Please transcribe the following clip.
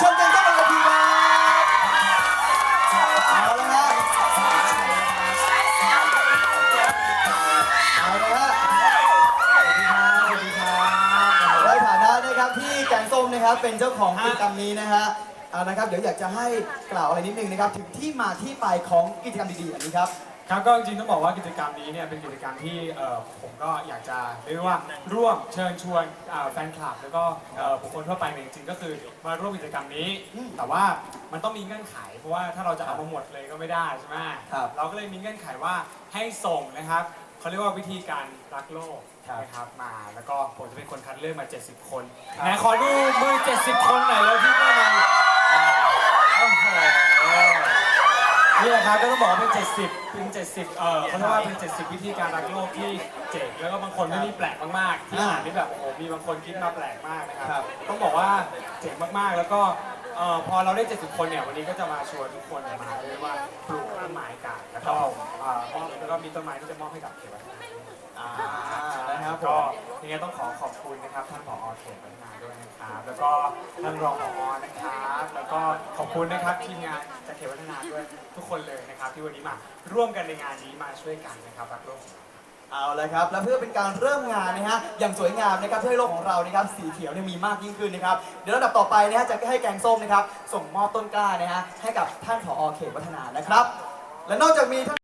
เชิญแกงส้มบนเวทีครับเอาละฮะเอาละฮะสวัสดีครับในฐานะนะครับที่แกงส้มนะครับเป็นเจ้าของกิจกรรมนี้นะฮะเอานะครับเดี๋ยวอยากจะให้กล่าวอะไรนิดนึงนะครับถึงที่มาที่ไปของกิจกรรมดีๆอันนี้ครับ ครับก็จริงๆต้องบอกว่ากิจกรรมนี้เนี่ยเป็นกิจกรรมที่เอ่อผมก็อยากจะเรียกว่าร่วมเชิญชวนอ่าแฟนคลับแล้วก็เอ่อบุคคลทั่วไปเนี่ยจริงๆก็คือมาร่วมกิจกรรมนี้อืมแต่ว่ามันต้องมีเงื่อนไข เพราะว่าถ้าเราจะเอามาหมดเลยก็ไม่ได้ใช่ไหมครับเราก็เลยมีเงื่อนไขว่าให้ส่งนะครับเขาเรียกว่าวิธีการรักโลกครับนะครับมาแล้วก็ผมจะเป็นคนคัดเลือกมา 70 คนครับไหนขอดูมือ 70 คนหน่อยแล้วที่ นี่แหละครับก็ต้องบอกว่าเป็น 70 เป็น 70 เอ่อเขาเรียกว่าเป็น 70 วิธีการรักโลกที่เจ๋งแล้วก็บางคนไม่มีแปลกมากๆที่อ่านนี่แบบโอ้โหมีบางคนคิดมาแปลกมากนะคครัรับ บ ต้องบอกว่าเจ๋งมากๆแล้วก็เอ่อพอเราได้ 70 คนเนี่ยวันนี้ก็จะมาชวนทุกคนเนี่ยมาเรียกว่าปลูกต้นไม้กันแล้วก็เอ่อมอบแล้วก็มีต้นไม้ที่จะมอบให้กับเขตวัฒนธรรมอ่านะครับผก็ม ยังไงต้องขอขอบคุณนะครับท่านผอเขตพัฒนาด้วยนะครับแล้วก็ท่านรองผอนะครับ แล้วก็ขอบคุณนะครับทีมงานจากเขตวัฒนาด้วยทุกคนเลยนะครับ ที่วันนี้มาร่วมกันในงานนี้มาช่วยกันนะครับรักโลกเอาละครับ และเพื่อเป็นการเริ่มงานนะฮะอย่างสวยงามนะครับเพื่อให้โลกของเรานะครับสีเขียวเนี่ยมีมากยิ่งขึ้นนะครับเดี๋ยวระดับต่อไปนะฮะจะให้แกงส้มนะครับส่งมอบต้นกล้านะฮะให้กับท่านผอเขตวัฒนานะครับ และนอกจากมีท่าน